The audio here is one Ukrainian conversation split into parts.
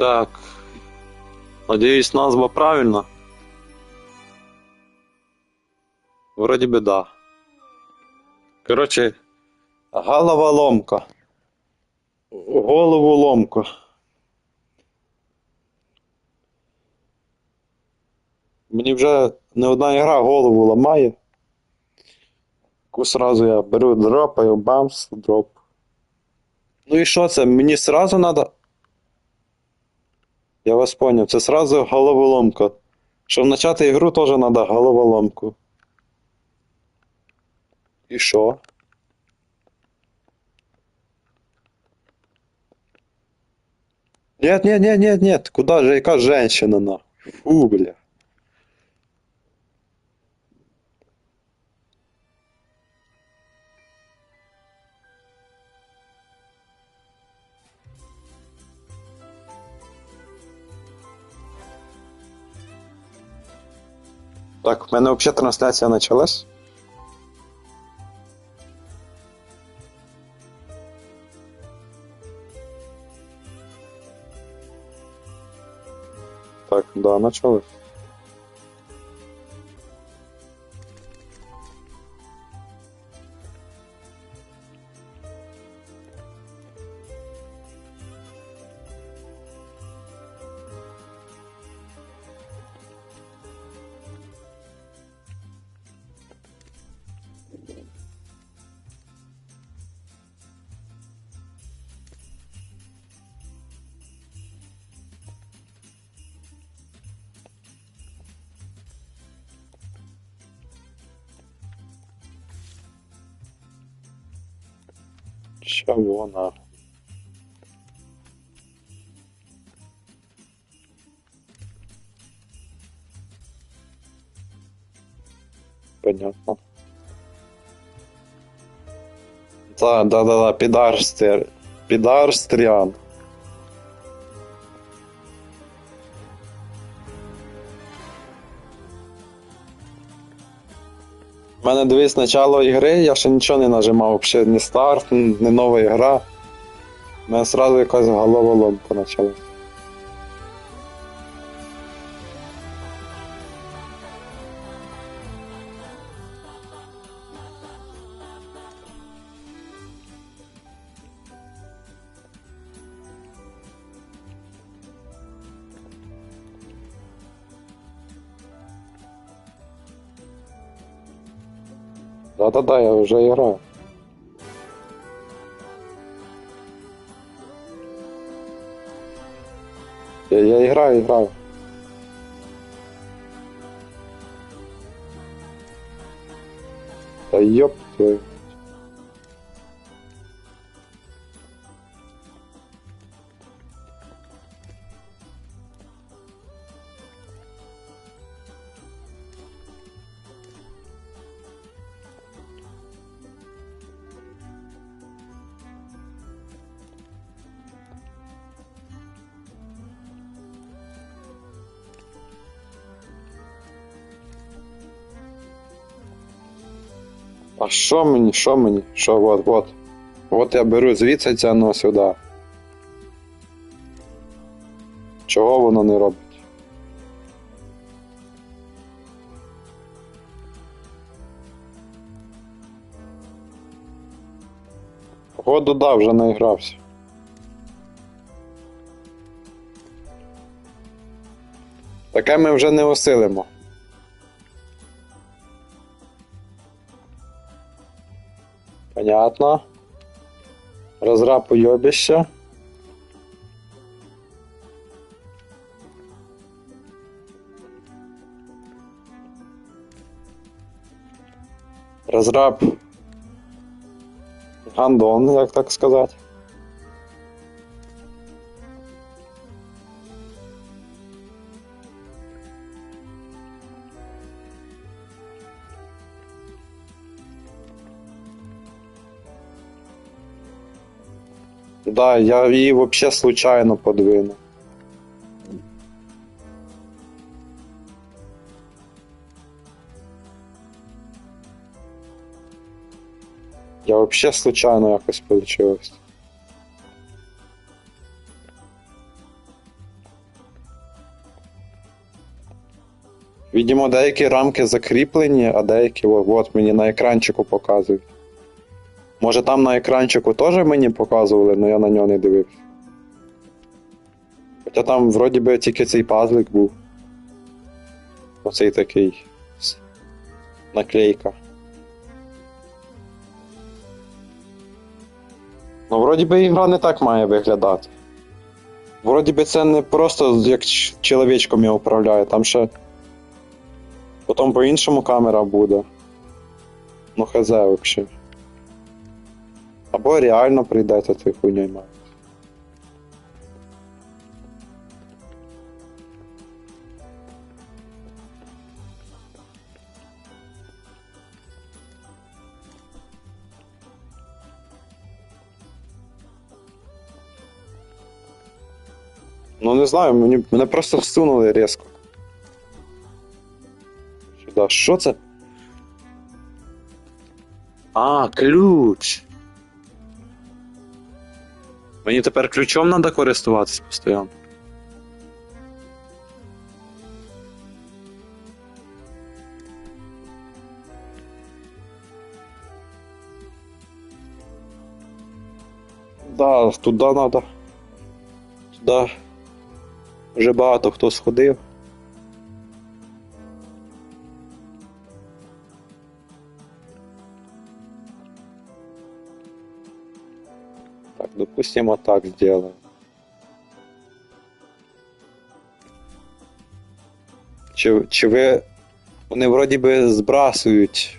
Так. Надеюсь, назва правильна. Вроді би да. Коротше, головоломка. Головоломка. Мені вже не одна ігра голову ламає. Сразу я беру, дропаю, бамс, дроп. Ну і що це? Мені сразу надо. Я вас понял, це сразу головоломка. Щоб почати ігру, теж треба головоломку. І що? Нет, нет, нет, нет, нет. Куда же, яка женщина на? Фу, бля. Так, в мене взагалі трансляція почалась. Так, да, началось. Чого нахуй. Понятно. Да, да, да, да, підарстер. Підарстріан. Мене дивись начало ігри, я ще нічого не нажимав, взагалі ні старт, ні нова ігра. У мене одразу якась головоломка почалась. Да-да-да, я вже граю. Я, я играю, играю. Да ёб твою. А що мені, що мені? Що, от, от. От я беру звідси тягну сюди. Чого воно не робить? Походу, да, вже наігрався. Таке ми вже не осилимо. Понятно. Разраб уебище. Разраб гандон, як так сказати. да, я її вообще случайно подвину. Я вообще случайно якось получилось. Видимо, деякі рамки закріплені, а деякі от мені на екранчику показують. Може там на екранчику теж мені показували, але я на нього не дивився. Хоча там вроді би тільки цей пазлик був. Оцей такий. Наклейка. Ну, вроді би ігра не так має виглядати. Вроді би це не просто як чоловічком я управляю, там ще. Потім по-іншому камера буде. Ну, хз вообще. Або реально прийдеться цією хуйньою має. Ну не знаю, мені, мене просто всунули різко. Сюди. Що це? А, ключ. Мені тепер ключом треба користуватись постійно. Да, туди треба. Туди. Вже багато хто сходив. Допустим, вот так сделаем. Чи, чи ви. Вони вроді би збрасують.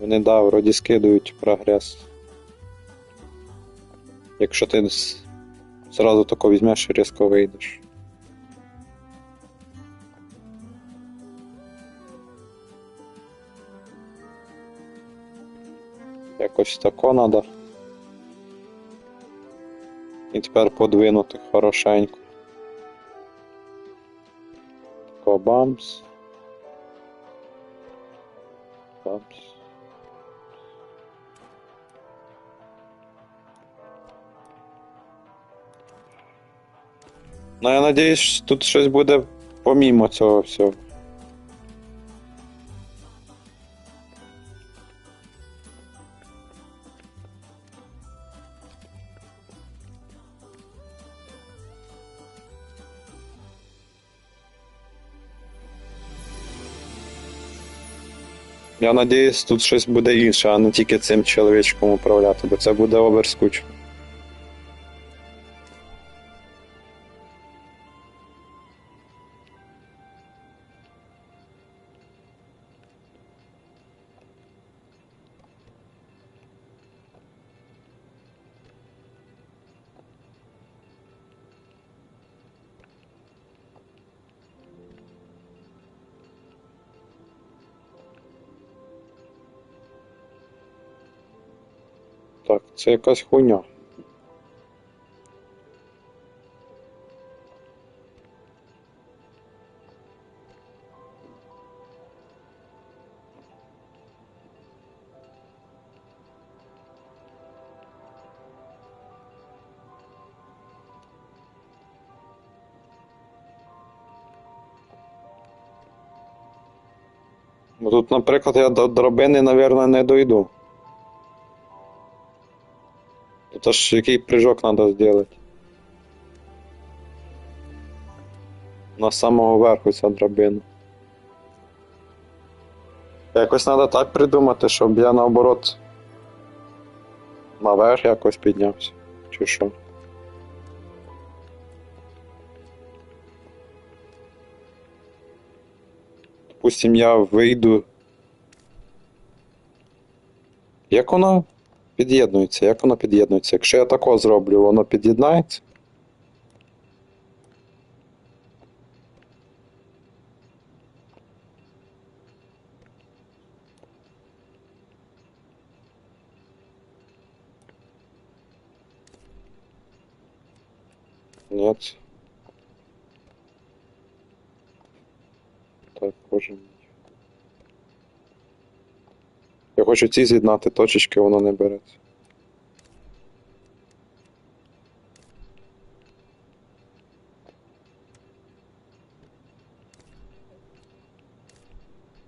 Вони, да, вроді скидують прогрес. Якщо ти зразу тако візьмеш і різко вийдеш. Якось тако надо. І тепер подвинути хорошенько. Тако бамс. Бамс. Ну, я надіюсь, тут щось буде помімо цього всього. Я надіюсь, тут щось буде інше, а не тільки цим чоловічком управляти, бо це буде оверскучно. Це якась хуйня. Ну тут, наприклад, я до драбини, мабуть, не дойду. Тут аж який прыжок треба зробити. На самого верху ця драбина. Якось треба так придумати, щоб я наоборот наверх якось піднявся. Чи що? Допустим, я вийду. Як воно під'єднується? Як воно під'єднується? Якщо я тако зроблю, воно під'єднається? Нет. Так, боже мій. Я хочу ці з'єднати точечки, воно не береться.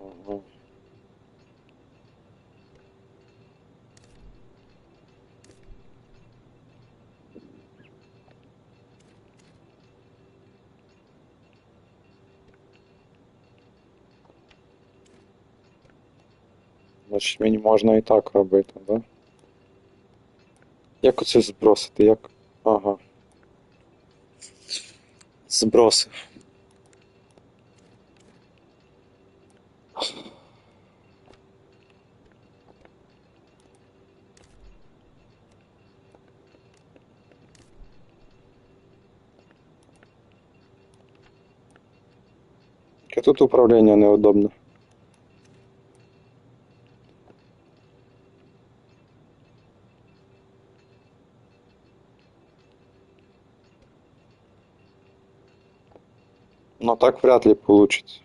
Ага. Значить, мені можна і так робити, да? Як оце збросити? Як. Ага. Зброси. Яке тут управління неудобне. Так вряд ли получится.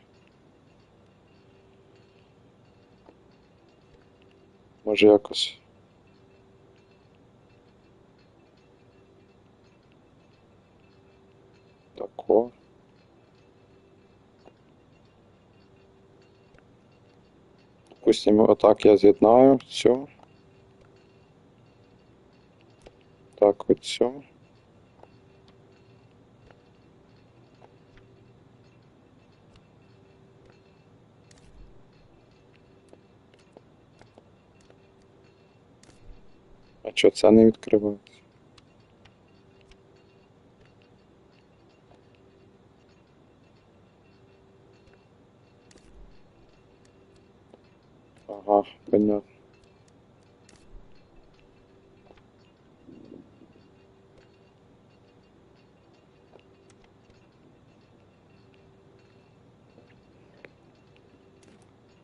Може якось. Тако. Допустим, отак я з'єднаю все. Так, от все. Що це не відкривається? Ага, понятно.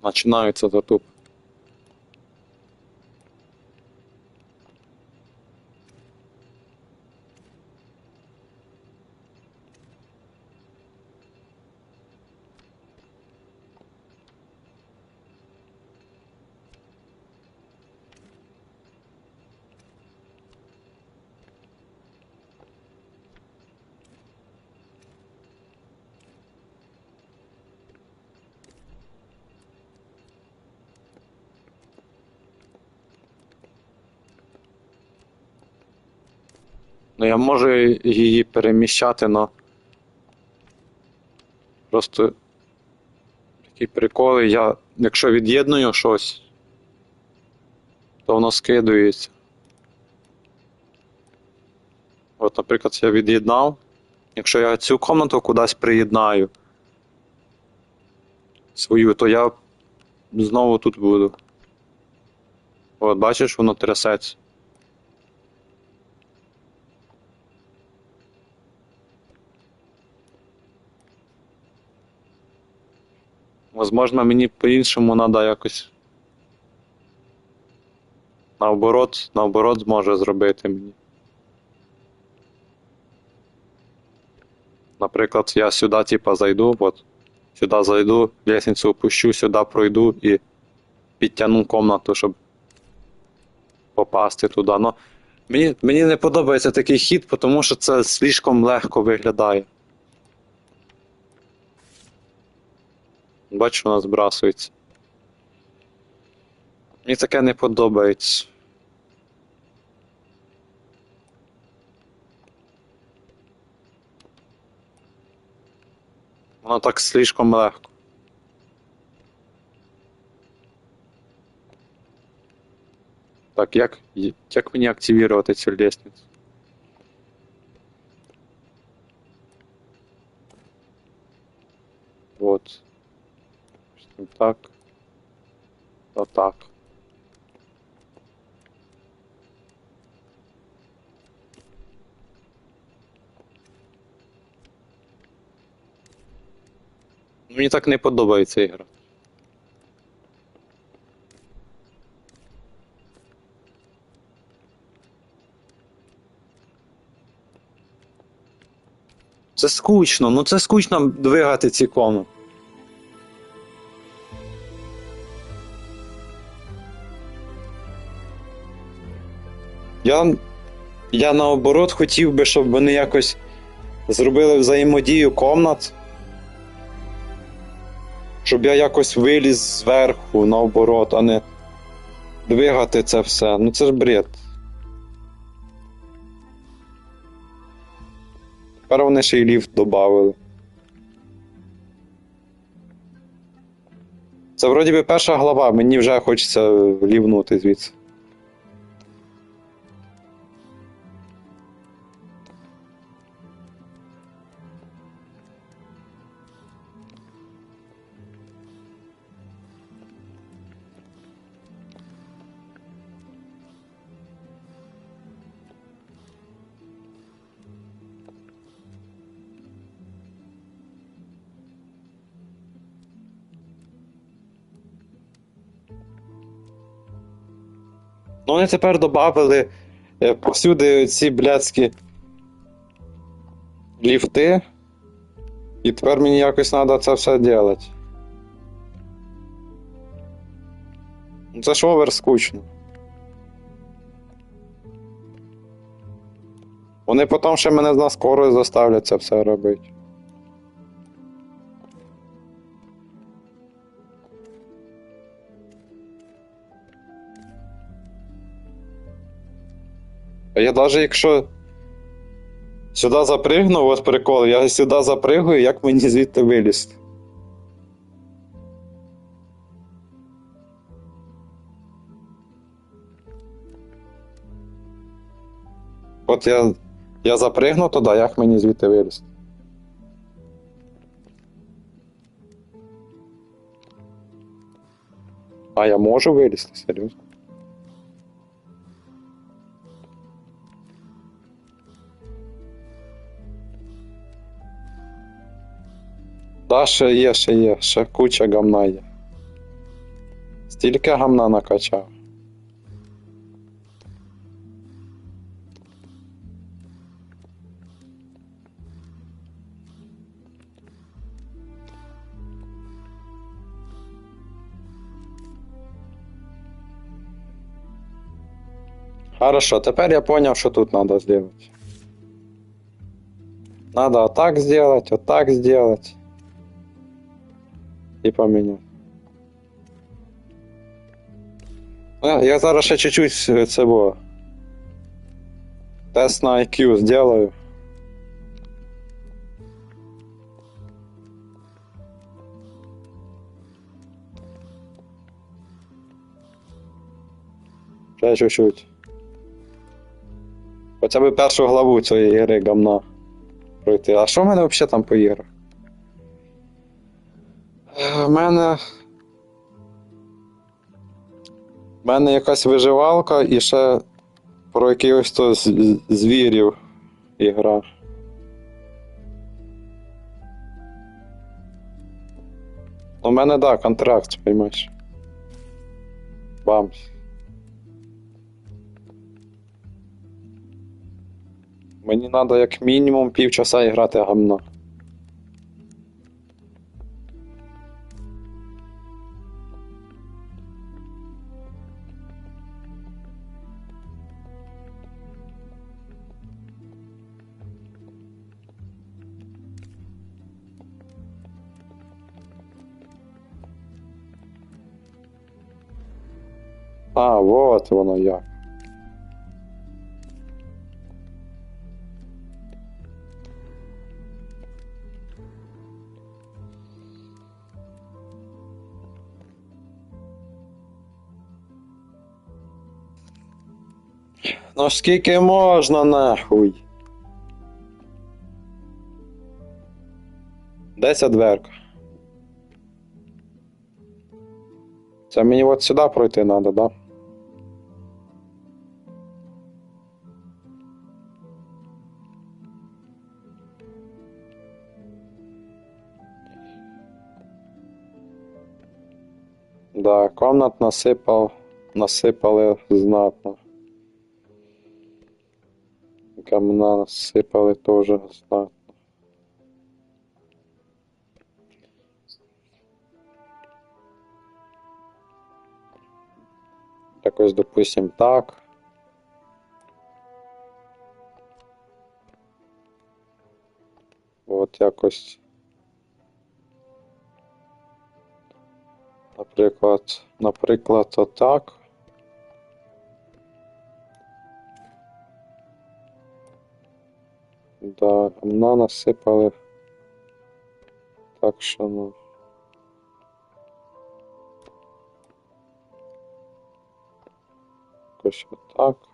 Начинается затуп. Ну я можу її переміщати, но просто такі приколи. Я, якщо від'єдную щось, то воно скидується. От, наприклад, я від'єднав. Якщо я цю комнату кудись приєднаю свою, то я знову тут буду. От, бачиш, воно трясеться. Возможно, мені по-іншому треба якось. Наоборот, наоборот зможе зробити мені. Наприклад, я сюди, типа, зайду, от, сюди зайду, лестницю опущу, сюди пройду і підтягну комнату, щоб попасти туди. Но мені, мені не подобається такий хід, тому що це слишком легко виглядає. Бачу, вона збрасується. Мені таке не подобається. Воно так слишком легко. Так, як, як мені активувати цю лестницю? Вот. Допустим, так. А так. Мені так не подобається ігра. Це скучно, ну це скучно двигати ці комнати. Я, я наоборот хотів би, щоб вони якось зробили взаємодію комнат. Щоб я якось виліз зверху, наоборот, а не двигати це все. Ну це ж бред. Тепер вони ще й ліфт додали. Це вроді би перша глава, мені вже хочеться лівнути звідси. Ну, вони тепер додали е, повсюди ці блядські ліфти. І тепер мені якось треба це все робити. Ну, Це ж овер скучно. Вони потім ще мене на скорою заставлять це все робити. А я навіть якщо сюди запригну, от прикол, я сюди запригую, як мені звідти вилізти? От я, я запригну туди, як мені звідти вилізти? А я можу вилізти, серйозно? Да, ще є, ще є, ще куча гамна є. Стільки гамна накачав. Хорошо, тепер я понял, що тут надо сделать. Надо вот так сделать, вот так сделать. І поменять. А, я зараз ще чуть-чуть е, цього. Тест на IQ сделаю. Ще чуть-чуть. Хоча б першу главу цієї ігри гамна пройти. А що в мене взагалі там по іграх? Е, В мене. В мене якась виживалка і ще про якихось то звірів ігра. У мене, так, да, контракт, поймаєш. Бамс. Мені треба як мінімум півчаса грати гамно. А, вот воно як. Ну скільки можна нахуй? Де ця дверка? Це мені от сюди пройти треба? Да, комнат насипав, насипали знатно. Камна насипали теж знатно. Так ось, допустим, так. От якось. Наприклад, наприклад, отак. Да, гамна насипали. Так що ну. Якось отак.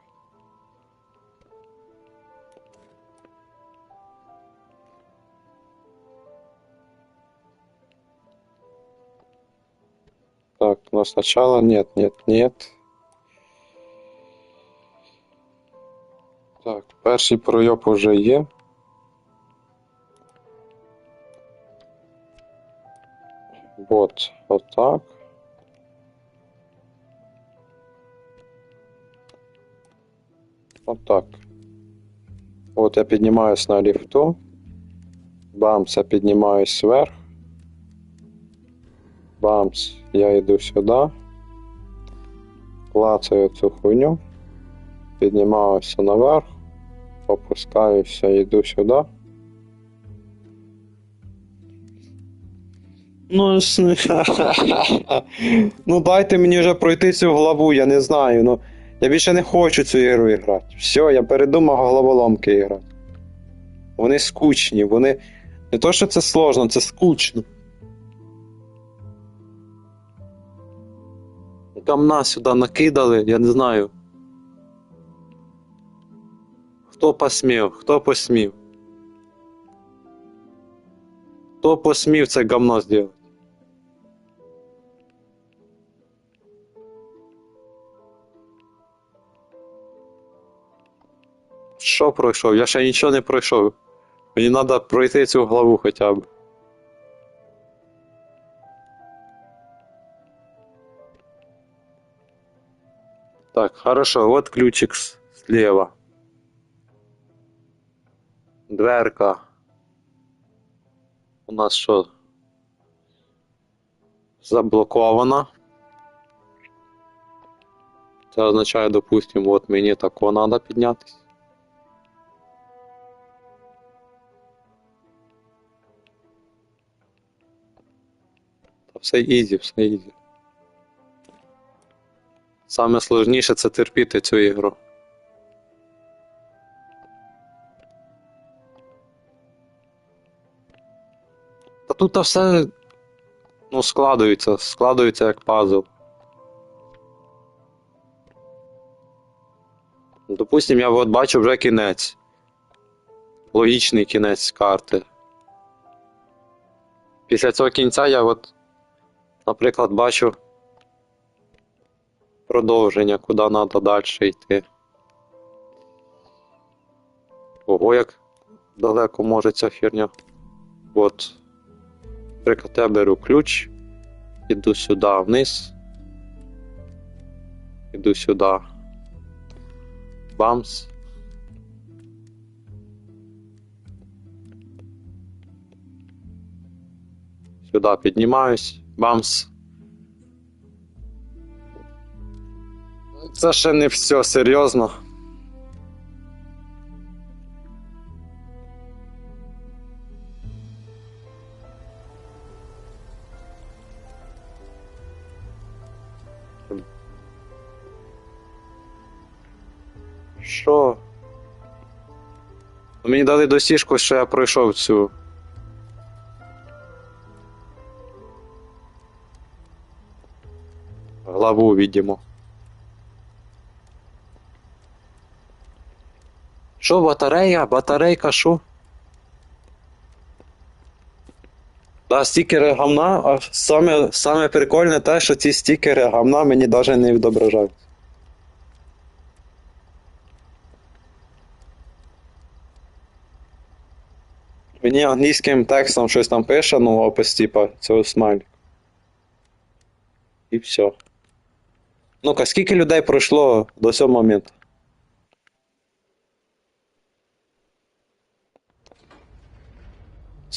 сначала нет, нет, нет. Так, перший пройоб уже є. Вот, отак. Отак. От я піднімаюсь на ліфту. Бамс, я піднімаюсь вверх. Бамс, я йду сюди. Клацаю цю хуйню. Піднімаюся наверх. Опускаюся, йду сюди. Ну, с- ну дайте мені вже пройти цю главу, я не знаю. Ну, я більше не хочу цю ігру грати. Все, я передумав головоломки грати. Вони скучні, вони. Не то, що це сложно, це скучно. Камна сюди накидали, я не знаю. Хто посмів, хто посмів? Хто посмів це гамно зробити? Що пройшов? Я ще нічого не пройшов. Мені треба пройти цю главу хоча б. Так, хорошо, вот ключик с- слева. Дверка. У нас що? Заблокована. Це означає, допустим, от мені тако треба піднятися. Та все ізі, все ізі. Саме сложніше це терпіти цю ігру. Та тут та все ну, складується, складується як пазл. Допустим, я от бачу вже кінець. Логічний кінець карти. Після цього кінця я от, наприклад, бачу продовження, куди треба далі йти. Ого, як далеко може ця херня. От. Наприклад, я беру ключ, іду сюди вниз. Іду сюди. Бамс. Сюди піднімаюсь. Бамс. Це ще не все серйозно. Що? Мені дали досіжку, що я пройшов цю. Главу, видимо. Що, батарея? Батарейка, що? Да, стікери гамна, а саме, саме прикольне те, що ці стікери гамна мені навіть не відображають. Мені англійським текстом щось там пише, ну опис типа цього смайліка. І все. Ну-ка, скільки людей пройшло до цього моменту?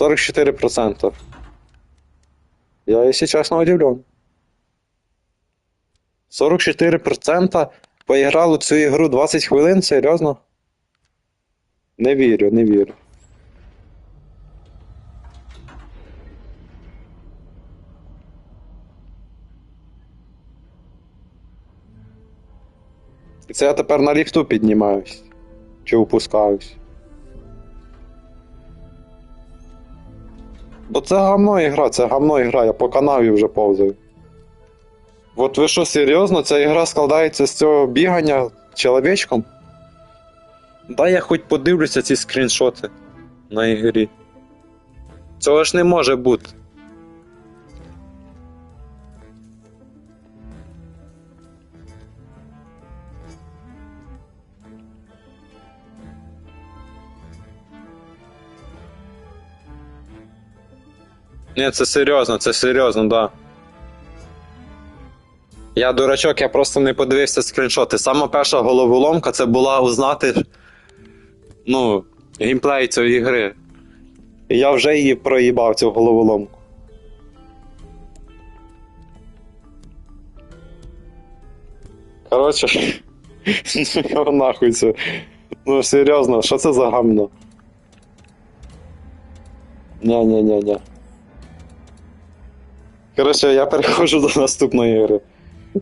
44%. Я, если честно, удивлен. 44% поіграли цю ігру 20 хвилин, серйозно? Не вірю, не вірю. І це я тепер на ліфту піднімаюсь. Чи опускаюсь. Бо це гамно ігра, це гамно ігра, я по канаві вже повзаю. От ви що, серйозно, ця ігра складається з цього бігання чоловічком? Дай я хоч подивлюся ці скріншоти на ігрі. Цього ж не може бути. Ні, це серйозно, це серйозно, да. Я дурачок, я просто не подивився скріншоти. Сама перша головоломка це була узнати ну, геймплей цієї гри. І я вже її проїбав цю головоломку. Коротше, ну нахуй це. Ну серйозно, що це за гамно? Ня-ня-ня-ня. Коротше, я переходжу до наступної гри.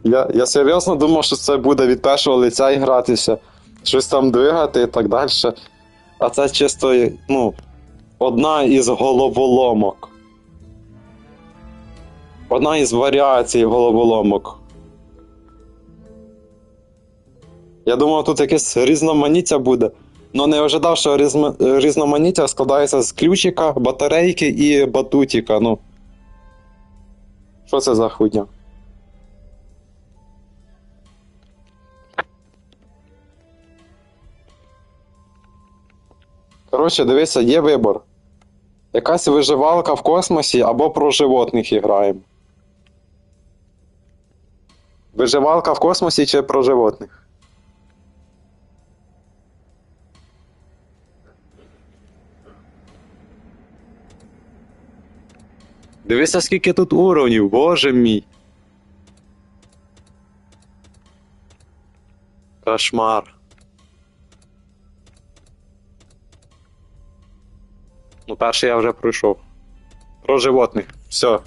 Я, я серйозно думав, що це буде від першого лиця і гратися, щось там двигати і так далі. А це чисто, ну, одна із головоломок. Одна із варіацій головоломок. Я думав, тут якесь різноманіття буде. Но не ожидав, що різм- різноманіття складається з ключика, батарейки і батутіка. Ну. Що це за хуйня? Коротше, дивися, є вибор. Якась виживалка в космосі або про животних граємо. Виживалка в космосі чи про животних? Дивися, скільки тут уровнів, боже мій. Кошмар. Ну, перший я вже пройшов. Про животних. Все.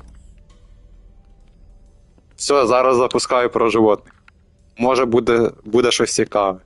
Все, зараз запускаю про животних. Може буде, буде щось цікаве.